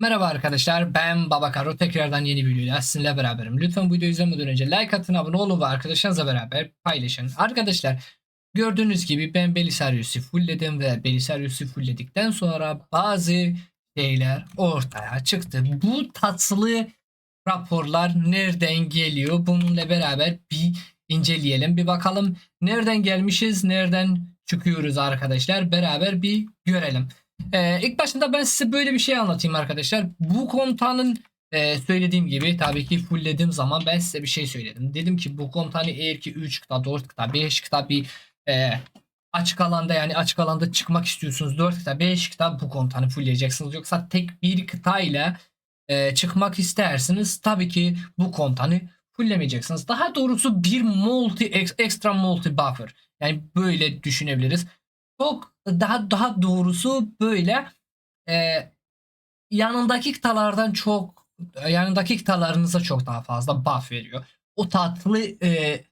Merhaba arkadaşlar ben Babakaro tekrardan yeni bir videoyla sizinle beraberim. Lütfen bu videoyu izlemeden önce like atın abone olun ve arkadaşlarınızla beraber paylaşın. Arkadaşlar gördüğünüz gibi ben Belisarius'u fullledim ve Belisarius'u fullledikten sonra bazı şeyler ortaya çıktı. Bu tatlı raporlar nereden geliyor bununla beraber bir inceleyelim bir bakalım nereden gelmişiz nereden çıkıyoruz arkadaşlar beraber bir görelim. Ee, ilk başında ben size böyle bir şey anlatayım arkadaşlar. Bu komutanın e, söylediğim gibi tabii ki fulllediğim zaman ben size bir şey söyledim. Dedim ki bu komutanı eğer ki 3 kıta, 4 kıta, 5 kıta bir e, açık alanda yani açık alanda çıkmak istiyorsunuz 4 kıta, 5 kıta bu komutanı fullleyeceksiniz. Yoksa tek bir kıta ile e, çıkmak istersiniz tabii ki bu komutanı fulllemeyeceksiniz. Daha doğrusu bir multi extra multi buffer. Yani böyle düşünebiliriz. Çok daha daha doğrusu böyle e, yanındaki kıtalardan çok yanındaki kıtalarınıza çok daha fazla buff veriyor. O tatlı e,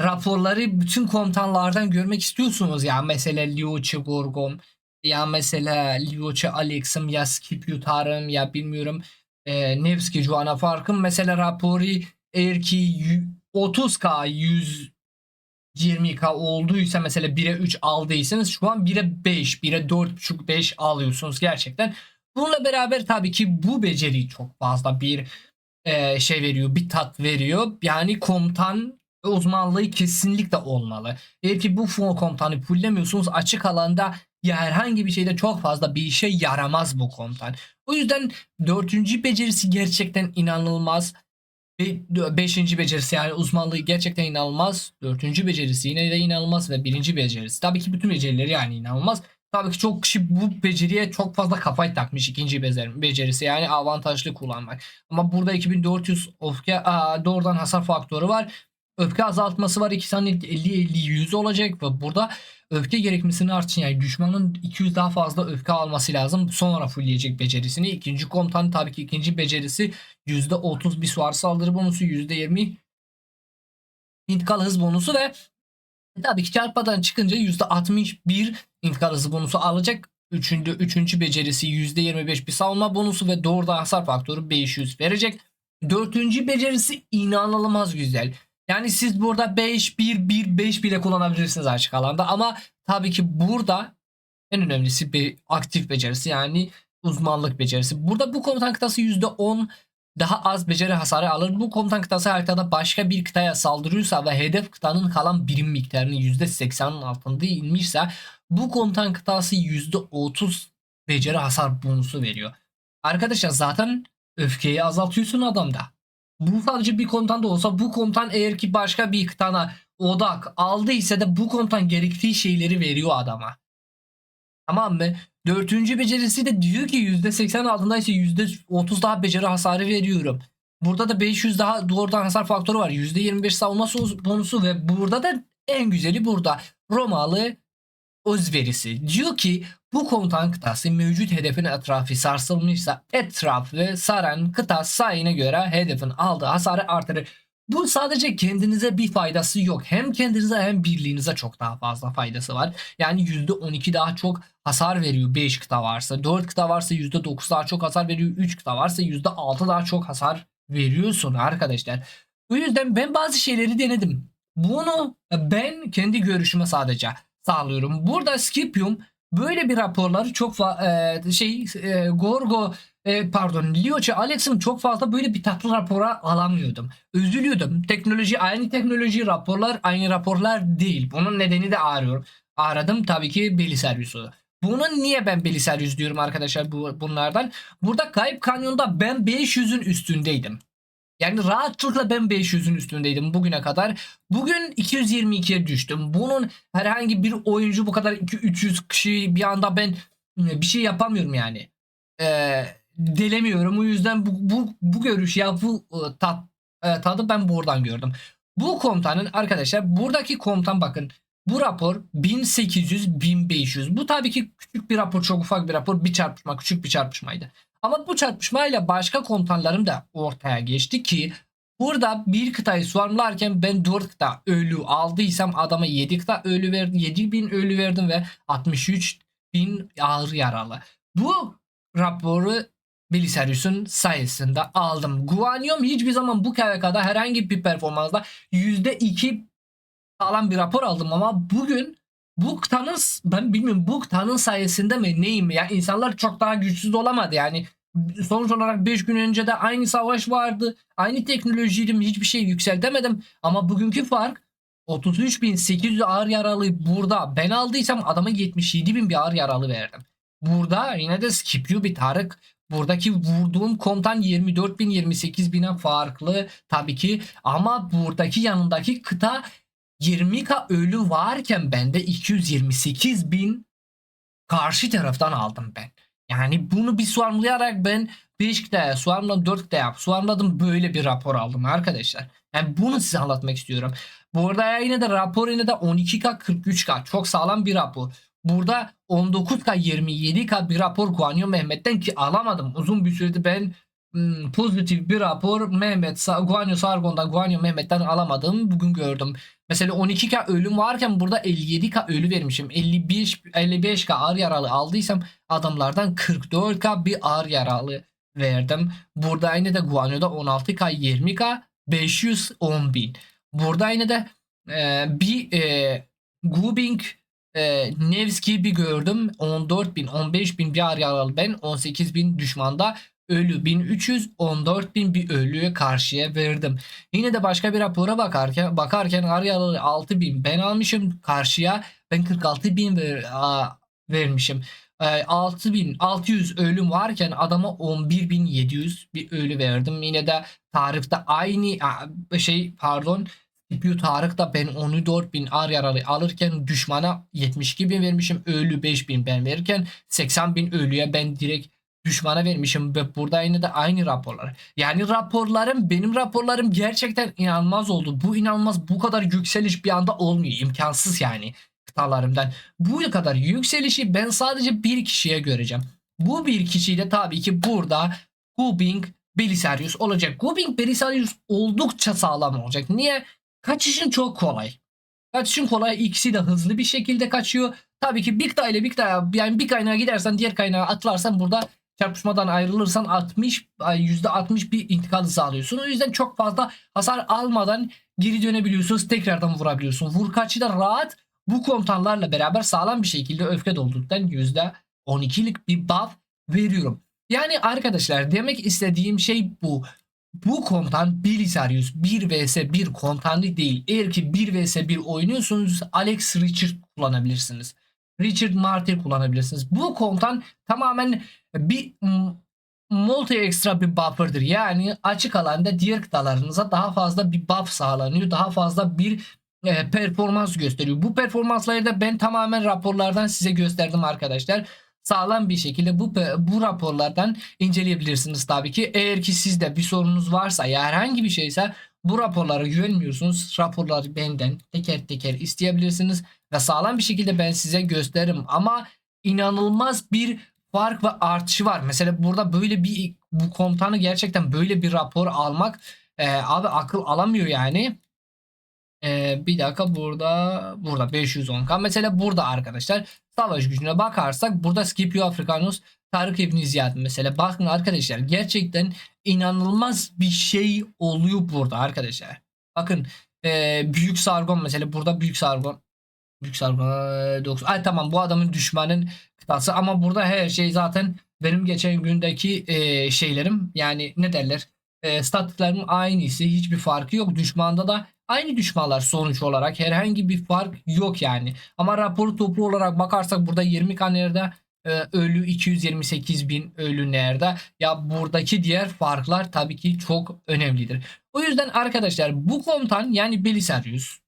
raporları bütün komutanlardan görmek istiyorsunuz ya mesela Liuchi Gorgom ya mesela Liuchi Alex'im ya Skip Yutar'ım ya bilmiyorum e, Nevski Juana Fark'ım mesela raporu eğer ki y- 30k 100 20k olduysa mesela 1'e 3 aldıysanız şu an 1'e 5, 1'e 4.5 5 alıyorsunuz gerçekten. Bununla beraber tabii ki bu beceri çok fazla bir e, şey veriyor, bir tat veriyor. Yani komutan uzmanlığı kesinlikle olmalı. Eğer ki bu fon komutanı fullemiyorsunuz açık alanda ya herhangi bir şeyde çok fazla bir işe yaramaz bu komutan. O yüzden dördüncü becerisi gerçekten inanılmaz. Beşinci becerisi yani uzmanlığı gerçekten inanılmaz. Dördüncü becerisi yine de inanılmaz ve birinci becerisi. Tabii ki bütün becerileri yani inanılmaz. Tabii ki çok kişi bu beceriye çok fazla kafayı takmış ikinci becer- becerisi yani avantajlı kullanmak. Ama burada 2400 öfke aa, doğrudan hasar faktörü var. Öfke azaltması var. 2 saniye 50-50-100 olacak ve burada öfke gerekmesini artsın. Yani düşmanın 200 daha fazla öfke alması lazım. Sonra fullleyecek becerisini. İkinci komutan tabii ki ikinci becerisi %30 bir suar saldırı bonusu, %20 intikal hız bonusu ve tabii ki çarpmadan çıkınca %61 intikal hızı bonusu alacak. Üçüncü, üçüncü becerisi %25 bir savunma bonusu ve doğrudan hasar faktörü 500 verecek. Dördüncü becerisi inanılmaz güzel. Yani siz burada 5, 1, 1, 5 bile kullanabilirsiniz açık alanda ama tabii ki burada en önemlisi bir aktif becerisi yani uzmanlık becerisi. Burada bu komutan kıtası %10 daha az beceri hasarı alır. Bu komutan kıtası haritada başka bir kıtaya saldırıyorsa ve hedef kıtanın kalan birim miktarının %80'in altında inmişse bu komutan kıtası %30 beceri hasar bonusu veriyor. Arkadaşlar zaten öfkeyi azaltıyorsun adamda. Bu sadece bir komutan da olsa bu komutan eğer ki başka bir kıtana odak aldıysa da bu komutan gerektiği şeyleri veriyor adama. Tamam mı? Dördüncü becerisi de diyor ki %80 altındaysa %30 daha beceri hasarı veriyorum. Burada da 500 daha doğrudan hasar faktörü var. %25 savunma bonusu ve burada da en güzeli burada. Romalı özverisi. Diyor ki bu komutan kıtası mevcut hedefin etrafı sarsılmışsa etrafı saran kıta sayına göre hedefin aldığı hasarı artırır. Bu sadece kendinize bir faydası yok. Hem kendinize hem birliğinize çok daha fazla faydası var. Yani %12 daha çok hasar veriyor 5 kıta varsa. 4 kıta varsa %9 daha çok hasar veriyor. 3 kıta varsa %6 daha çok hasar veriyorsun arkadaşlar. Bu yüzden ben bazı şeyleri denedim. Bunu ben kendi görüşüme sadece sağlıyorum. Burada Scipium böyle bir raporları çok e, şey e, Gorgo e, pardon Lioche Alex'im çok fazla böyle bir tatlı rapora alamıyordum. Üzülüyordum. Teknoloji aynı teknoloji raporlar aynı raporlar değil. Bunun nedeni de arıyorum. Aradım tabii ki Belisarius'u. Bunun niye ben Belisarius diyorum arkadaşlar bu, bunlardan? Burada Kayıp Kanyon'da ben 500'ün üstündeydim. Yani rahatlıkla ben 500'ün üstündeydim bugüne kadar. Bugün 222'ye düştüm. Bunun herhangi bir oyuncu bu kadar 200-300 kişi bir anda ben e, bir şey yapamıyorum yani. Ee, delemiyorum. O yüzden bu, bu, bu görüş ya bu e, tat, e, tadı ben buradan gördüm. Bu komutanın arkadaşlar buradaki komutan bakın bu rapor 1800-1500. Bu tabii ki küçük bir rapor çok ufak bir rapor bir çarpışma küçük bir çarpışmaydı. Ama bu çarpışmayla başka komutanlarım da ortaya geçti ki burada bir kıtayı suarmlarken ben 4 kıta ölü aldıysam adama 7 kıta ölü verdim. 7 bin ölü verdim ve 63 bin ağır yaralı. Bu raporu Belisarius'un sayesinde aldım. Guanyom hiçbir zaman bu KVK'da herhangi bir performansda %2 sağlam bir rapor aldım ama bugün bu tanın ben bilmiyorum bu tanın sayesinde mi neyim? Ya insanlar çok daha güçsüz olamadı yani. Sonuç olarak 5 gün önce de aynı savaş vardı aynı teknolojiydim hiçbir şey yükseltemedim. Ama bugünkü fark 33.800 ağır yaralı burada ben aldıysam adama 77.000 bir ağır yaralı verdim. Burada yine de Scipio bir Tarık. Buradaki vurduğum komutan 24.000 28.000'e farklı tabii ki. Ama buradaki yanındaki kıta 20k ölü varken bende 228 bin karşı taraftan aldım ben. Yani bunu bir suarmlayarak ben 5 kıtaya suarmladım 4 kıtaya suarmladım böyle bir rapor aldım arkadaşlar. Yani bunu size anlatmak istiyorum. Burada yine de rapor yine de 12k 43k çok sağlam bir rapor. Burada 19k 27k bir rapor Guanyo Mehmet'ten ki alamadım. Uzun bir süredir ben hmm, pozitif bir rapor Mehmet Guanyo Sargon'dan Guanyo Mehmet'ten alamadım. Bugün gördüm. Mesela 12k ölüm varken burada 57k ölü vermişim. 55 55k ağır yaralı aldıysam adamlardan 44k bir ağır yaralı verdim. Burada yine de Guanyo'da 16k 20k 510 bin. Burada yine de e, bir e, Gubing e, Nevski bir gördüm. 14 bin 15 bin bir ağır yaralı ben 18 bin düşmanda ölü 1300 14 bin bir ölüye karşıya verdim. Yine de başka bir rapora bakarken bakarken ağır yaralı 6 bin ben almışım karşıya ben 46 bin ver, a, vermişim. E, 6000 600 ölüm varken adama 11700 bir ölü verdim. Yine de tarifte aynı a, şey pardon CPU Tarık da ben 14 bin ağır yaralı alırken düşmana 72 bin vermişim. Ölü 5 bin ben verirken 80 bin ölüye ben direkt düşmana vermişim. Ve burada yine de aynı raporlar. Yani raporlarım benim raporlarım gerçekten inanılmaz oldu. Bu inanılmaz bu kadar yükseliş bir anda olmuyor. imkansız yani kıtalarımdan. Bu kadar yükselişi ben sadece bir kişiye göreceğim. Bu bir kişiyi de tabii ki burada Gubing Belisarius olacak. Gubing Belisarius oldukça sağlam olacak. Niye? Kaçışın çok kolay. Kaçışın kolay. İkisi de hızlı bir şekilde kaçıyor. Tabii ki bir ile kaynağa yani bir kaynağa gidersen diğer kaynağa atlarsan burada çarpışmadan ayrılırsan 60 %60 bir intikal sağlıyorsun. O yüzden çok fazla hasar almadan geri dönebiliyorsunuz. Tekrardan vurabiliyorsun. Vur kaçı da rahat bu komutanlarla beraber sağlam bir şekilde öfke doldurduktan %12'lik bir buff veriyorum. Yani arkadaşlar demek istediğim şey bu. Bu komutan Belisarius 1 vs 1 komutanı değil. Eğer ki 1 vs 1 oynuyorsunuz Alex Richard kullanabilirsiniz. Richard Martyr kullanabilirsiniz. Bu komutan tamamen bir multi ekstra bir buffer'dır. Yani açık alanda diğer kıtalarınıza daha fazla bir buff sağlanıyor. Daha fazla bir e, performans gösteriyor. Bu performansları da ben tamamen raporlardan size gösterdim arkadaşlar sağlam bir şekilde bu bu raporlardan inceleyebilirsiniz tabii ki. Eğer ki sizde bir sorunuz varsa ya herhangi bir şeyse bu raporlara güvenmiyorsunuz. Raporları benden teker teker isteyebilirsiniz ve sağlam bir şekilde ben size gösteririm. Ama inanılmaz bir fark ve artışı var. Mesela burada böyle bir bu komutanı gerçekten böyle bir rapor almak e, abi akıl alamıyor yani. Ee, bir dakika burada burada 510k. Mesela burada arkadaşlar savaş gücüne bakarsak burada Scipio Africanus Tarık İbn Ziyad mesela bakın arkadaşlar gerçekten inanılmaz bir şey oluyor burada arkadaşlar. Bakın e, Büyük Sargon mesela burada Büyük Sargon Büyük Sargon 9. Ay tamam bu adamın düşmanın kıtası ama burada her şey zaten benim geçen gündeki e, şeylerim yani ne derler e, statlarım aynısı hiçbir farkı yok. Düşmanda da aynı düşmanlar sonuç olarak herhangi bir fark yok yani. Ama raporu toplu olarak bakarsak burada 20 kanerde e, ölü 228 bin ölü nerede? Ya buradaki diğer farklar tabii ki çok önemlidir. O yüzden arkadaşlar bu komutan yani Belisarius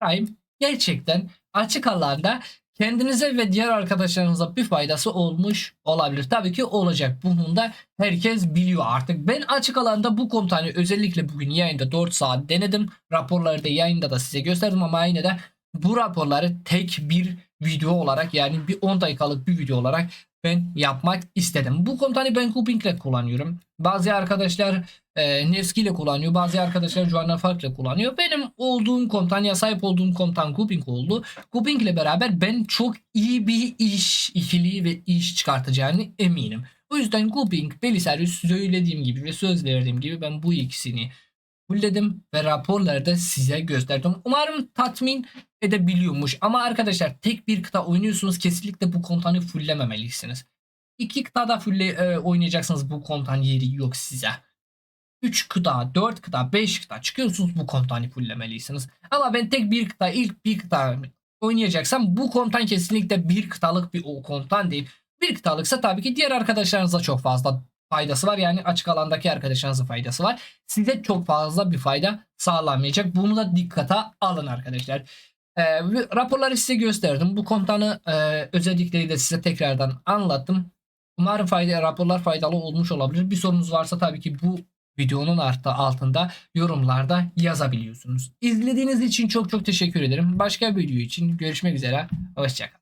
Prime gerçekten açık alanda kendinize ve diğer arkadaşlarınıza bir faydası olmuş olabilir. Tabii ki olacak. Bunu da herkes biliyor artık. Ben açık alanda bu komutanı özellikle bugün yayında 4 saat denedim. Raporları da yayında da size gösterdim ama yine de bu raporları tek bir video olarak yani bir 10 dakikalık bir video olarak ben yapmak istedim. Bu komutanı ben Kuping ile kullanıyorum. Bazı arkadaşlar e, Nevski ile kullanıyor. Bazı arkadaşlar Joanna Fark ile kullanıyor. Benim olduğum komutan ya sahip olduğum komutan Kuping oldu. Kuping ile beraber ben çok iyi bir iş ikili ve iş çıkartacağını eminim. O yüzden Gooping, Belisarius söylediğim gibi ve söz verdiğim gibi ben bu ikisini fullledim ve raporları da size gösterdim. Umarım tatmin edebiliyormuş. Ama arkadaşlar tek bir kıta oynuyorsunuz kesinlikle bu komutanı fulllememelisiniz. İki kıtada fulle e, oynayacaksınız bu komutan yeri yok size. 3 kıta, 4 kıta, 5 kıta çıkıyorsunuz bu komutanı fulllemelisiniz. Ama ben tek bir kıta, ilk bir kıta oynayacaksam bu komutan kesinlikle bir kıtalık bir o komutan değil. Bir kıtalıksa tabii ki diğer arkadaşlarınıza çok fazla faydası var. Yani açık alandaki arkadaşlarınızın faydası var. Size çok fazla bir fayda sağlamayacak. Bunu da dikkate alın arkadaşlar. Ve raporları size gösterdim. Bu komutanı e, özellikle de size tekrardan anlattım. Umarım fayda, raporlar faydalı olmuş olabilir. Bir sorunuz varsa tabii ki bu videonun artı altında yorumlarda yazabiliyorsunuz. İzlediğiniz için çok çok teşekkür ederim. Başka bir video için görüşmek üzere. Hoşçakalın.